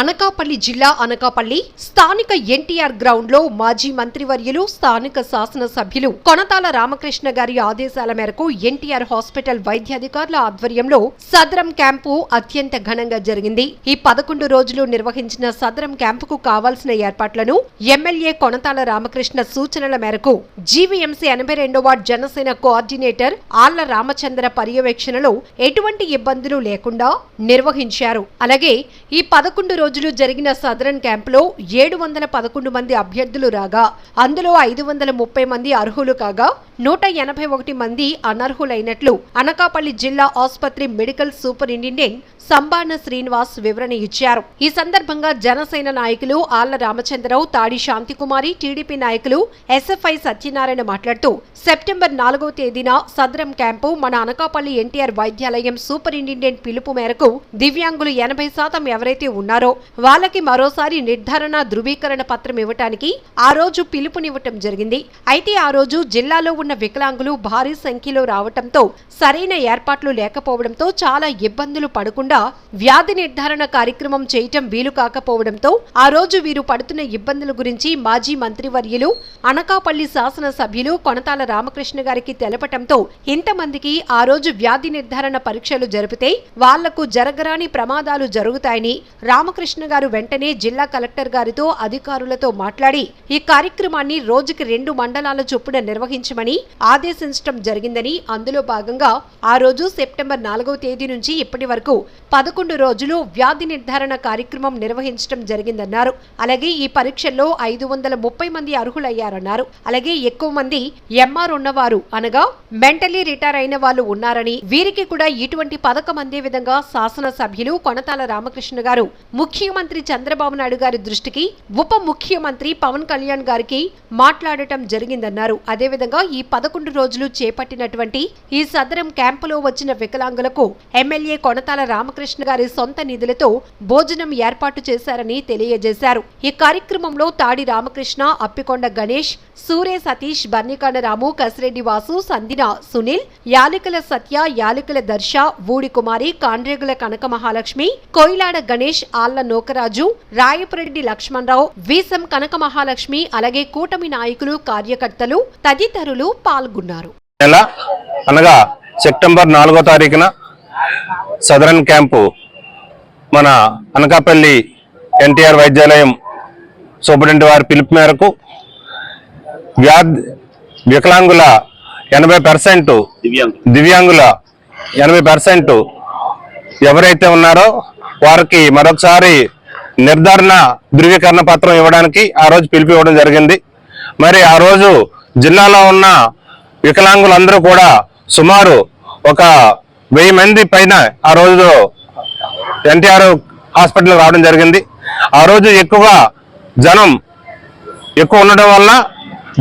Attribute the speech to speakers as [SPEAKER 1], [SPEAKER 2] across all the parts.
[SPEAKER 1] అనకాపల్లి జిల్లా అనకాపల్లి స్థానిక ఎన్టీఆర్ గ్రౌండ్లో మాజీ మంత్రివర్యులు స్థానిక శాసనసభ్యులు కొనతాల రామకృష్ణ గారి ఆదేశాల మేరకు ఎన్టీఆర్ హాస్పిటల్ వైద్యాధికారుల ఆధ్వర్యంలో సదరం క్యాంపు అత్యంత ఘనంగా జరిగింది. ఈ పదకొండు రోజులు నిర్వహించిన సదరం క్యాంపుకు కావాల్సిన ఏర్పాట్లను ఎమ్మెల్యే కొనతాల రామకృష్ణ సూచనల మేరకు జీవీఎంసీ ఎనభై రెండవ జనసేన కోఆర్డినేటర్ ఆళ్ళ రామచంద్ర పర్యవేక్షణలో ఎటువంటి ఇబ్బందులు లేకుండా నిర్వహించారు. అలాగే ఈ పదకొండు రోజులు జరిగిన సదరన్ క్యాంపులో ఏడు వందల పదకొండు మంది అభ్యర్థులు రాగా అందులో ఐదు వందల ముప్పై మంది అర్హులు కాగా నూట ఎనభై ఒకటి మంది అనర్హులైనట్లు అనకాపల్లి జిల్లా ఆసుపత్రి మెడికల్ సూపరింటెండెంట్ సంబాన శ్రీనివాస్ వివరణ ఇచ్చారు. ఈ సందర్భంగా జనసేన నాయకులు ఆళ్ళ రామచంద్రరావు తాడి శాంతికుమారి టీడీపీ నాయకులు ఎస్ఎఫ్ఐ సత్యనారాయణ మాట్లాడుతూ సెప్టెంబర్ నాలుగవ తేదీన సదరం క్యాంపు మన అనకాపల్లి ఎన్టీఆర్ వైద్యాలయం సూపరింటెండెంట్ పిలుపు మేరకు దివ్యాంగులు ఎనభై శాతం ఎవరైతే ఉన్నారో వాళ్ళకి మరోసారి నిర్ధారణ ధృవీకరణ పత్రం ఇవ్వటానికి ఆ రోజు పిలుపునివ్వటం జరిగింది. అయితే ఆ రోజు జిల్లాలో ఉన్న వికలాంగులు భారీ సంఖ్యలో రావటంతో సరైన ఏర్పాట్లు లేకపోవడంతో చాలా ఇబ్బందులు పడకుండా వ్యాధి నిర్ధారణ కార్యక్రమం చేయటం వీలు కాకపోవడంతో ఆ రోజు వీరు పడుతున్న ఇబ్బందుల గురించి మాజీ మంత్రివర్యులు అనకాపల్లి శాసనసభ్యులు కొనతాల రామకృష్ణ గారికి తెలపటంతో ఇంతమందికి ఆ రోజు వ్యాధి నిర్ధారణ పరీక్షలు జరిపితే వాళ్ళకు జరగరాని ప్రమాదాలు జరుగుతాయని రామకృష్ణ గారు వెంటనే జిల్లా కలెక్టర్ గారితో అధికారులతో మాట్లాడి ఈ కార్యక్రమాన్ని రోజుకి రెండు మండలాల చొప్పున నిర్వహించమని ఆదేశించడం జరిగిందని అందులో భాగంగా ఆ రోజు సెప్టెంబర్ నాలుగవ తేదీ నుంచి ఇప్పటి వరకు పదకొండు రోజులు వ్యాధి నిర్ధారణ కార్యక్రమం నిర్వహించడం జరిగిందన్నారు. అలాగే ఈ పరీక్షల్లో ఐదు వందల ముప్పై మంది అర్హులయ్యారన్నారు. అలాగే ఎక్కువ మంది ఎంఆర్ ఉన్నవారు అనగా మెంటలీ రిటైర్ అయిన వాళ్ళు ఉన్నారని వీరికి కూడా ఇటువంటి పథకం అందే విధంగా శాసనసభ్యులు కొనతాల రామకృష్ణ గారు ముఖ్యమంత్రి చంద్రబాబు నాయుడు గారి దృష్టికి ఉప ముఖ్యమంత్రి పవన్ కళ్యాణ్ గారికి మాట్లాడటం జరిగిందన్నారు. అదేవిధంగా ఈ పదకొండు రోజులు చేపట్టినటువంటి ఈ సదరం క్యాంపులో వచ్చిన వికలాంగులకు ఎమ్మెల్యే కొనతాల రామకృష్ణ గారి సొంత నిధులతో భోజనం ఏర్పాటు చేశారని తెలియజేశారు. ఈ కార్యక్రమంలో తాడి రామకృష్ణ అప్పికొండ గణేష్ సూరే సతీష్ బర్నికాండ రాము కసిరెడ్డి వాసు సందిన సునీల్ యాలికల సత్య యాలికల దర్శ వూడి కుమారి కాండ్రేగుల కనక మహాలక్ష్మి కోయిలాడ గణేష్ ఆళ్ళ నోకరాజు రాయపురెడ్డి లక్ష్మణరావు వీసం కనక మహాలక్ష్మి అలాగే కూటమి నాయకులు కార్యకర్తలు తదితరులు పాల్గొన్నారు.
[SPEAKER 2] నెల అనగా సెప్టెంబర్ నాలుగో తారీఖున సదరన్ క్యాంపు మన అనకాపల్లి ఎన్టీఆర్ వైద్యాలయం సూపరింటెండెంట్ వారి పిలుపు మేరకు వ్యాధి వికలాంగుల ఎనభై పర్సెంట్ దివ్యాంగుల. ఎనభై పర్సెంట్ ఎవరైతే ఉన్నారో వారికి మరొకసారి నిర్ధారణ ధృవీకరణ పత్రం ఇవ్వడానికి ఆ రోజు పిలుపు ఇవ్వడం జరిగింది. మరి ఆ రోజు జిల్లాలో ఉన్న వికలాంగులందరూ కూడా సుమారు ఒక వెయ్యి మంది పైన ఆ రోజు ఎన్టీఆర్ హాస్పిటల్ రావడం జరిగింది. ఆ రోజు ఎక్కువగా జనం ఎక్కువ ఉండడం వల్ల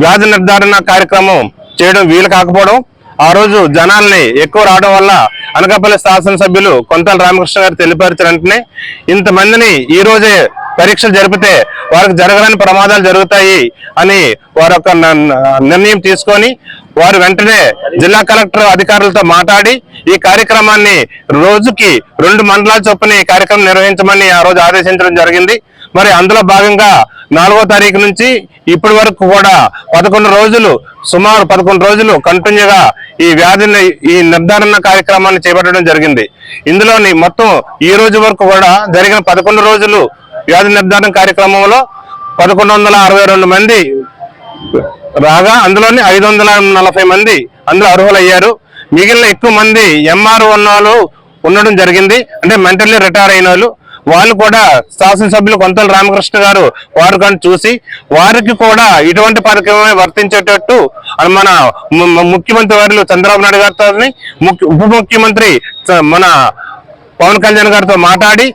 [SPEAKER 2] వ్యాధి నిర్ధారణ కార్యక్రమం చేయడం వీలు కాకపోవడం ఆ రోజు జనాల్ని ఎక్కువ రావడం వల్ల అనకాపల్లి శాసనసభ్యులు కొంతల రామకృష్ణ గారు తెలిపారు. వెంటనే ఇంతమందిని ఈ రోజే పరీక్షలు జరిపితే వారికి జరగని ప్రమాదాలు జరుగుతాయి అని వారు ఒక నిర్ణయం తీసుకొని వారు వెంటనే జిల్లా కలెక్టర్ అధికారులతో మాట్లాడి ఈ కార్యక్రమాన్ని రోజుకి రెండు మండలాల చొప్పున ఈ కార్యక్రమం నిర్వహించమని ఆ రోజు ఆదేశించడం జరిగింది. మరి అందులో భాగంగా నాలుగో తారీఖు నుంచి ఇప్పటి వరకు కూడా పదకొండు రోజులు సుమారు పదకొండు రోజులు కంటిన్యూగా ఈ వ్యాధిని ఈ నిర్ధారణ కార్యక్రమాన్ని చేపట్టడం జరిగింది. ఇందులోని మొత్తం ఈ రోజు వరకు కూడా జరిగిన పదకొండు రోజులు వ్యాధి నిర్ధారణ కార్యక్రమంలో పదకొండు వందల అరవై రెండు మంది రాగా అందులోనే ఐదు వందల నలభై మంది అందులో అర్హులయ్యారు. మిగిలిన ఎక్కువ మంది ఎంఆర్ వాళ్ళు ఉండడం జరిగింది. అంటే మెంటల్లీ రిటైర్ అయిన వాళ్ళు. వాళ్ళు కూడా శాసనసభ్యులు కొంతల రామకృష్ణ గారు వారు కానీ చూసి వారికి కూడా ఇటువంటి పథకమే వర్తించేటట్టు మన ము- ముఖ్యమంత్రి వారు చంద్రబాబు నాయుడు గారితో ముఖ్య- ఉప ముఖ్యమంత్రి మన పవన్ కళ్యాణ్ గారితో మాట్లాడి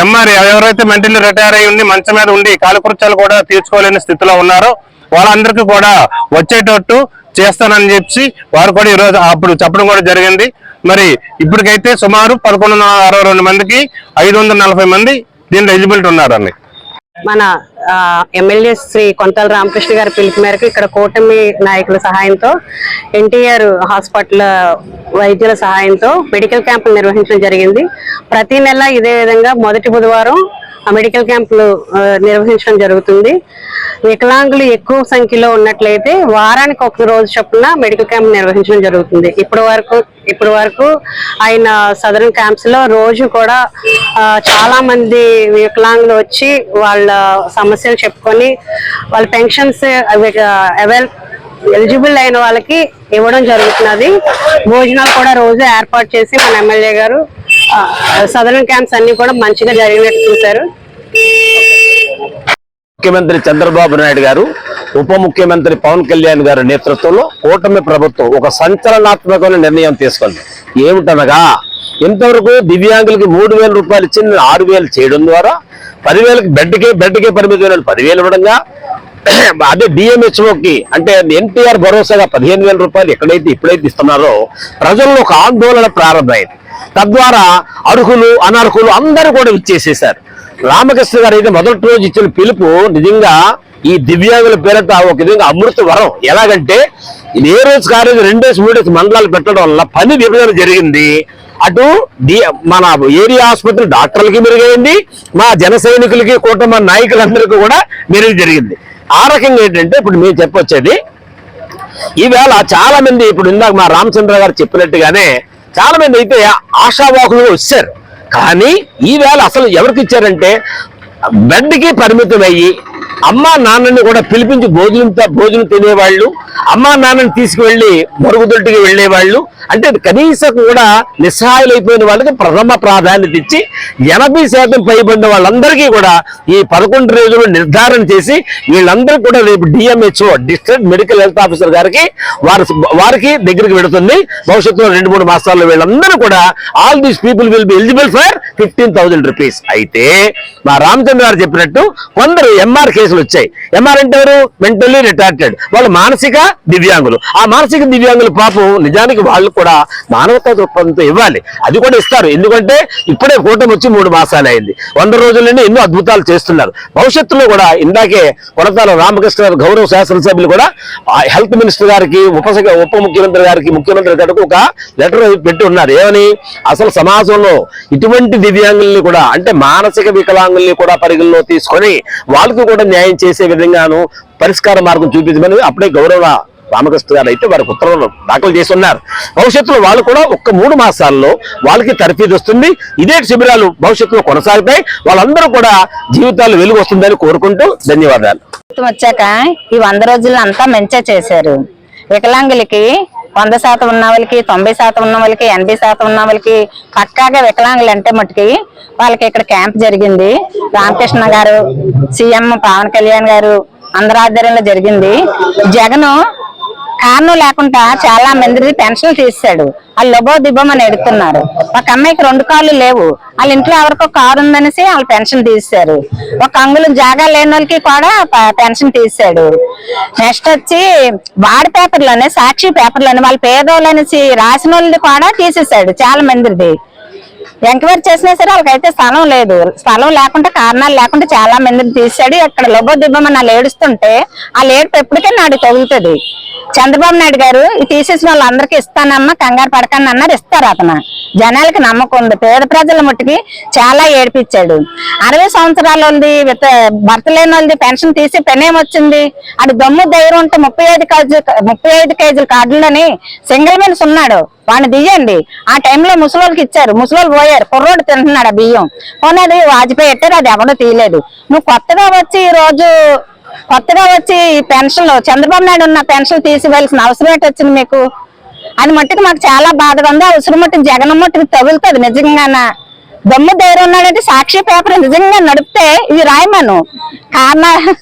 [SPEAKER 2] ఎంఆర్ ఎవరైతే మెంటలీ రిటైర్ అయి ఉండి మంచం మీద ఉండి కాలకృత్యాలు కూడా తీర్చుకోలేని స్థితిలో ఉన్నారో వాళ్ళందరికీ కూడా వచ్చేటట్టు చేస్తానని చెప్పి వారు కూడా ఈరోజు అప్పుడు చెప్పడం కూడా జరిగింది. మరి ఇప్పటికైతే సుమారు పదకొండు అరవై రెండు మందికి ఐదు వందల నలభై మంది దీంట్లో ఎలిజిబిలిటీ ఉన్నారండి.
[SPEAKER 3] మన ఆ, ఎమ్మెల్యే శ్రీ కొంతల రామకృష్ణ గారి పిలుపు మేరకు ఇక్కడ కూటమి నాయకుల సహాయంతో ఎన్టీఆర్ హాస్పిటల్ వైద్యుల సహాయంతో మెడికల్ క్యాంపులు నిర్వహించడం జరిగింది. ప్రతి నెల ఇదే విధంగా మొదటి బుధవారం మెడికల్ క్యాంపులు నిర్వహించడం జరుగుతుంది. వికలాంగులు ఎక్కువ సంఖ్యలో ఉన్నట్లయితే వారానికి ఒక రోజు చొప్పున మెడికల్ క్యాంప్ నిర్వహించడం జరుగుతుంది. ఇప్పటి వరకు ఇప్పటి వరకు ఆయన సదరన్ క్యాంప్స్లో రోజు కూడా చాలా మంది వికలాంగులు వచ్చి వాళ్ళ సమస్యలు చెప్పుకొని వాళ్ళ పెన్షన్స్ అవైల్ ఎలిజిబుల్ అయిన వాళ్ళకి ఇవ్వడం జరుగుతున్నది. భోజనాలు కూడా రోజు ఏర్పాటు చేసి మన ఎమ్మెల్యే గారు సదరన్ క్యాంప్స్ అన్ని కూడా మంచిగా జరిగినట్టు చూశారు.
[SPEAKER 4] ముఖ్యమంత్రి చంద్రబాబు నాయుడు గారు ఉప ముఖ్యమంత్రి పవన్ కళ్యాణ్ గారి నేతృత్వంలో కూటమి ప్రభుత్వం ఒక సంచలనాత్మకమైన నిర్ణయం తీసుకుంది. ఏమిటనగా ఇంతవరకు దివ్యాంగులకి మూడు వేల రూపాయలు ఇచ్చి ఆరు వేలు చేయడం ద్వారా పదివేలకి బెడ్కే బెడ్కే వేలు పదివేలు ఇవ్వడంగా అదే డిఎంహెచ్ఓకి అంటే ఎన్టీఆర్ భరోసాగా పదిహేను వేల రూపాయలు ఎక్కడైతే ఇప్పుడైతే ఇస్తున్నారో ప్రజల్లో ఒక ఆందోళన ప్రారంభమైంది. తద్వారా అర్హులు అనర్హులు అందరూ కూడా ఇచ్చేసేసారు రామకృష్ణ గారు అయితే మొదటి రోజు ఇచ్చిన పిలుపు నిజంగా ఈ దివ్యాంగుల పేరట ఒక విధంగా అమృత వరం. ఎలాగంటే ఇది ఏ రోజు కాలేజ్ రెండేసి మూడేసి మండలాలు పెట్టడం వల్ల పని విభజన జరిగింది. అటు డి మన ఏరియా ఆసుపత్రి డాక్టర్లకి మెరుగైంది మా జన సైనికులకి కూటమి నాయకులందరికీ కూడా మెరుగు జరిగింది. ఆ రకంగా ఏంటంటే ఇప్పుడు మేము చెప్పొచ్చేది ఈవేళ చాలా మంది ఇప్పుడు ఇందాక మా రామచంద్ర గారు చెప్పినట్టుగానే చాలా మంది అయితే ఆశావాహులు వచ్చారు. కానీ ఈవేళ అసలు ఎవరికి ఇచ్చారంటే బెడ్కి పరిమితం అయ్యి అమ్మా నాన్నని కూడా పిలిపించి భోజనం భోజనం తినేవాళ్ళు అమ్మా నాన్నని తీసుకువెళ్ళి మరుగుదొడ్డికి వెళ్ళేవాళ్ళు. అంటే కనీసం కూడా నిస్సహాయులైపోయిన వాళ్ళకి ప్రథమ ప్రాధాన్యత ఇచ్చి ఎనభై శాతం పైబడిన వాళ్ళందరికీ కూడా ఈ పదకొండు రోజులు నిర్ధారణ చేసి వీళ్ళందరికీ కూడా రేపు DMHO district medical health officer గారికి వారి వారికి దగ్గరికి పెడుతుంది భవిష్యత్తులో రెండు మూడు మాసాల్లో వీళ్ళందరూ కూడా all these people will be eligible for fifteen thousand rupees అయితే మా రామచంద్ర గారు చెప్పినట్టు కొందరు ఎంఆర్ కేసులు వచ్చాయి. ఎంఆర్ అంటే ఎవరు? మెంటల్లీ రిటార్టెడ్ వాళ్ళు మానసిక దివ్యాంగులు. ఆ మానసిక దివ్యాంగుల పాపం నిజానికి వాళ్ళు కూడా మానవతా దృక్పథంతో ఇవ్వాలి. అది కూడా ఇస్తారు. ఎందుకంటే ఇప్పుడే కూటమి వచ్చి మూడు మాసాలు అయింది. వంద రోజుల్లోనే ఎన్నో అద్భుతాలు చేస్తున్నారు. భవిష్యత్తులో కూడా ఇందాకే కొనతాల రామకృష్ణ గారు గౌరవ శాసనసభ్యులు కూడా ఆ హెల్త్ మినిస్టర్ గారికి ఉప ఉప ముఖ్యమంత్రి గారికి ముఖ్యమంత్రి గారికి ఒక లెటర్ పెట్టి ఉన్నారు. ఏమని? అసలు సమాజంలో ఇటువంటి దివ్యాంగుల్ని కూడా అంటే మానసిక వికలాంగుల్ని కూడా పరిగణలో తీసుకొని వాళ్ళకి కూడా న్యాయం చేసే విధంగాను పరిష్కార మార్గం చూపించమని అప్పుడే గౌరవ రామకృష్ణ గారు అయితే వారికి ఉత్తర్వులు దాఖలు చేసి ఉన్నారు. భవిష్యత్తులో వాళ్ళు కూడా ఒక్క మూడు మాసాల్లో వాళ్ళకి తరఫీదు వస్తుంది. ఇదే శిబిరాలు భవిష్యత్తులో కొనసాగుతాయి. వాళ్ళందరూ కూడా జీవితాలు వెలుగు వస్తుందని కోరుకుంటూ ధన్యవాదాలు.
[SPEAKER 5] వచ్చాక ఈ వంద రోజుల్లో అంతా మంచిగా చేశారు. వికలాంగులకి వంద శాతం ఉన్న వాళ్ళకి తొంభై శాతం ఉన్న వాళ్ళకి ఎనభై శాతం ఉన్న వాళ్ళకి పక్కాగా వికలాంగులు అంటే మట్టుకి వాళ్ళకి ఇక్కడ క్యాంప్ జరిగింది. రామకృష్ణ గారు సీఎం పవన్ కళ్యాణ్ గారు అందరి ఆధ్వర్యంలో జరిగింది. జగన్ కారణం లేకుండా చాలా మంది పెన్షన్ తీసాడు వాళ్ళు లొబో దిబ్బమని ఎడుతున్నారు. ఒక అమ్మాయికి రెండు కాళ్ళు లేవు. వాళ్ళ ఇంట్లో ఎవరికో కారు ఉందనేసి వాళ్ళు పెన్షన్ తీశారు ఒక అంగుళం జాగా లేని వాళ్ళకి కూడా పెన్షన్ తీశాడు నెక్స్ట్ వచ్చి వాడి పేపర్లోనే సాక్షి పేపర్లోనే వాళ్ళ పేదోళ్ళు అనేసి రాసిన వాళ్ళది కూడా తీసేశాడు చాలా మందిది. ఎంక్వైరీ చేసినా సరే వాళ్ళకైతే స్థలం లేదు. స్థలం లేకుండా కారణాలు లేకుండా చాలా మందిని తీసాడు ఇక్కడ లొబో దిబ్బమని వాళ్ళు ఏడుస్తుంటే ఆ ఏడుపు ఎప్పటికే నాడు తగులుతుంది. చంద్రబాబు నాయుడు గారు తీసేసిన వాళ్ళందరికీ ఇస్తానమ్మా కంగారు పడకండి అన్నారు. ఇస్తారు అతను. జనాలకి నమ్మకం ఉంది. పేద ప్రజల మట్టుకి చాలా ఏడిపించాడు అరవై సంవత్సరాల వాళ్ళది భర్త లేని వాళ్ళది పెన్షన్ తీసి పెనేం వచ్చింది? అటు దమ్ము ధైర్యం ఉంటే ముప్పై ఐదు కేజీ ముప్పై ఐదు కేజీల కార్డులని సింగిల్ మెన్స్ ఉన్నాడు. వాడిని తీయండి ఆ టైంలో ముసలోళ్ళకి ఇచ్చారు. ముసలోళ్ళు పోయారు. కుర్రోడు తింటున్నాడు ఆ బియ్యం. పోనీ వాజ్పేయి పెట్టారు అది ఎవడో తీయలేదు. నువ్వు కొత్తగా వచ్చి ఈ రోజు కొత్తగా వచ్చి ఈ పెన్షన్ చంద్రబాబు నాయుడు ఉన్న పెన్షన్ తీసివేయాల్సిన అవసరం ఏంటి వచ్చింది మీకు? అది మట్టుకు మాకు చాలా బాధగా ఉంది. అవసరం మట్టుకు జగన్ మట్టుకు తగులుతుంది నిజంగాన? దమ్ము ధైర్యం ఉన్నాడంటే సాక్షి పేపర్ నిజంగా నడిపితే ఇది రాయమను. కారణాలు